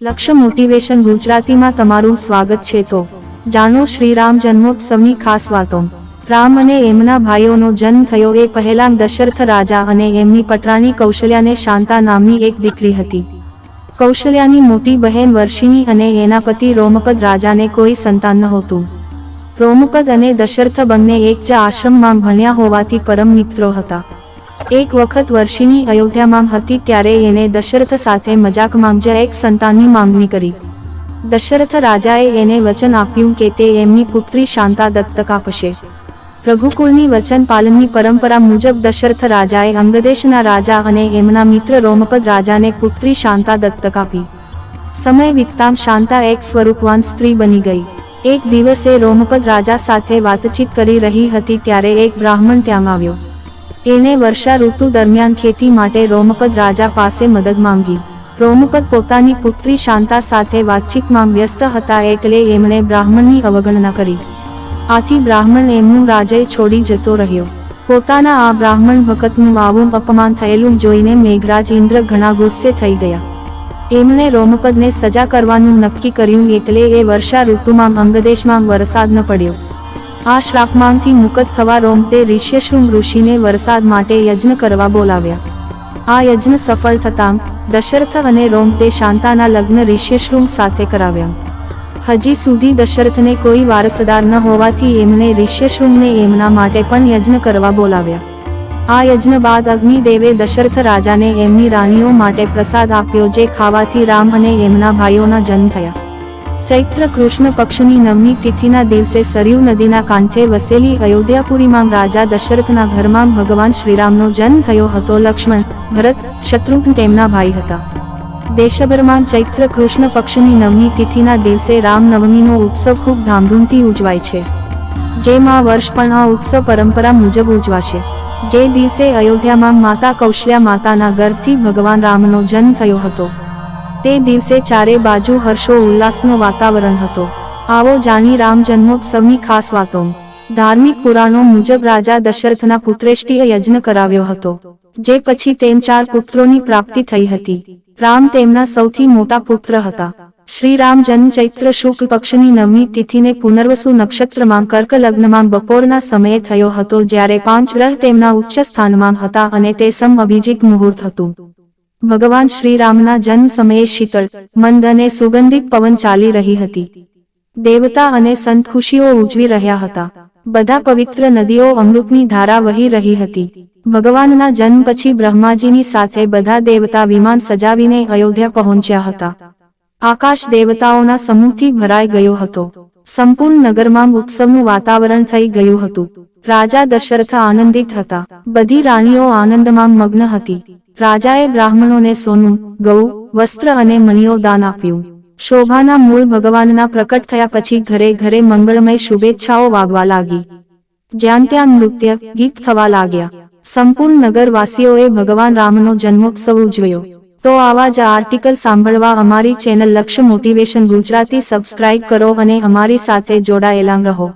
લક્ષ્ય મોટિવેશન ગુજરાતીમાં તમારું સ્વાગત છે તો જાણો શ્રી રામ જન્મોત્સવની ખાસ વાતો. રામ અને એમના ભાઈઓનો જન્મ થયો એ પહેલા દશરથ રાજા અને એમની પટરાણી કૌશલ્યાને શાંતા નામની એક દીકરી હતી. કૌશલ્યાની મોટી બહેન વર્ષિની અને એના પતિ રોમપદ રાજાને કોઈ સંતાન નહોતું. રોમપદ અને દશરથ બંને એક જ આશ્રમમાં ભણ્યા હોવાથી પરમ મિત્રો હતા. એક વખત વર્ષિણી અયોધ્યામાં હતી ત્યારે એને દશરથ સાથે મજાકમાં જ એક સંતાનની માંગણી કરી. દશરથ રાજાએ એને વચન આપ્યું કે તે એમની પુત્રી શાંતા દત્તક આપશે રઘુકુળની વચન પાલનની પરંપરા મુજબ દશરથ રાજાએ અંગદેશના રાજા અને એમના મિત્ર રોમપદ રાજાને પુત્રી શાંતા દત્તક આપી સમય વિકતામ શાંતા એક સ્વરૂપવાન સ્ત્રી બની ગઈ. એક દિવસે રોમપદ રાજા સાથે વાતચીત કરી રહી હતી ત્યારે એક બ્રાહ્મણ ત્યાં આવ્યો. એને વર્ષા ઋતુ દરમિયાન ખેતી માટે રોમપદ રાજા પાસે મદદ માંગી. રોમપદ પોતાની પુત્રી શાંતા સાથે વાતચીતમાં વ્યસ્ત હતા એટલે એમણે બ્રાહ્મણની અવગણના કરી. આથી બ્રાહ્મણ એમનું રાજય છોડી જતો રહ્યો. પોતાના આ બ્રાહ્મણ ભક્તનું આવું અપમાન થયેલું જોઈને મેઘરાજ ઇન્દ્ર ઘણા ગુસ્સે થઈ ગયા. એમણે રોમપદને સજા કરવાનું નક્કી કર્યું એટલે એ વર્ષા ઋતુમાં અંગદેશમાં વરસાદ ન પડ્યો. આ શ્રાપમાંથી મુક્ત થવા રોમતે ઋષ્યશૃંગ ઋષિને વરસાદ માટે યજ્ઞ કરવા બોલાવ્યા. આ યજ્ઞ સફળ થતાં દશરથ અને રોમતે શાંતાના લગ્ન ઋષ્યશૃંગ સાથે કરાવ્યા. હજી સુધી દશરથને કોઈ વારસદાર ન હોવાથી એમણે ઋષ્યશૃંગને એમના માટે પણ યજ્ઞ કરવા બોલાવ્યા. આ યજ્ઞ બાદ અગ્નિદેવે દશરથ રાજાને એમની રાણીઓ માટે પ્રસાદ આપ્યો જે ખાવાથી રામ અને એમના ભાઈઓના જન્મ થયા. ચૈત્ર કૃષ્ણ પક્ષની નવમી તિથિના દિવસે સરયુ નદીના કાંઠે વસેલી અયોધ્યાપુરીમાં રાજા દશરથના ઘરમાં ભગવાન શ્રીરામનો જન્મ થયો હતો. લક્ષ્મણ ભરત શત્રુઘ્ન તેમના ભાઈ હતા. દેશભરમાં ચૈત્ર કૃષ્ણ પક્ષની નવમી તિથિના દિવસે રામનવમીનો ઉત્સવ ખૂબ ધામધૂમથી ઉજવાય છે. જેમાં વર્ષ પણ આ ઉત્સવ પરંપરા મુજબ ઉજવાશે. જે દિવસે અયોધ્યામાં માતા કૌશલ્યા માતાના ગર્ભથી ભગવાન રામનો જન્મ થયો હતો. તે દિવસે ચારે બાજુ હર્ષો ઉલ્લાસનો વાતાવરણ હતો. આવો જાણી રામ જન્મોત્સવની ખાસ વાતો. ધાર્મિક પુરાણો મુજબ રાજા દશરથના પુત્રેષ્ટિએ યજ્ઞ કરાવ્યો હતો, જે પછી તેમ ચાર પુત્રોની પ્રાપ્તિ થઈ હતી. રામ તેમના સૌથી મોટા પુત્ર હતા. શ્રી રામ જન્મ ચૈત્ર શુક્લ પક્ષની નવમી તિથિને પુનર્વસુ નક્ષત્રમાં કર્ક લગ્નમાં બપોરના સમયે થયો હતો, જ્યારે પાંચ ગ્રહ તેમના ઉચ્ચ સ્થાનમાં હતા અને તે સમ અભિજીત મુહૂર્ત હતું. ભગવાન શ્રીરામના જન્મ સમયે શીતળ, મંદ અને સુગંધિત પવન ચાલી રહી હતી. દેવતા અને સંત ખુશીઓ ઉજવી રહ્યા હતા. બધા પવિત્ર નદીઓ અમૃતની ધારા વહી રહી હતી. ભગવાનના જન્મ પછી બ્રહ્માજીની સાથે બધા દેવતા વિમાન સજાવીને અયોધ્યા પહોંચ્યા હતા. આકાશ દેવતાઓના સમૂહથી ભરાઈ ગયો હતો. સંપૂર્ણ નગરમાં ઉત્સવનું વાતાવરણ થઈ ગયું હતું. રાજા દશરથ આનંદિત હતા. બધી રાણીઓ આનંદમાં મગ્ન હતી. રાજાએ બ્રાહ્મણોને સોનું, ગૌ, વસ્ત્ર અને મણિઓ દાન આપ્યું. શોભાના મૂળ ભગવાનના પ્રકટ થયા પછી ઘરે ઘરે મંગળમય શુભેચ્છાઓ વાગવા લાગી. જ્યાં ત્યાં નૃત્ય, ગીત થવા લાગ્યા. સંપૂર્ણ નગરવાસીઓએ ભગવાન રામનો જન્મોત્સવ ઉજવ્યો. તો આવા જ આર્ટિકલ સાંભળવા અમારી ચેનલ લક્ષ્ય મોટિવેશન ગુજરાતી સબસ્ક્રાઇબ કરો અને અમારી સાથે જોડાયેલા રહો.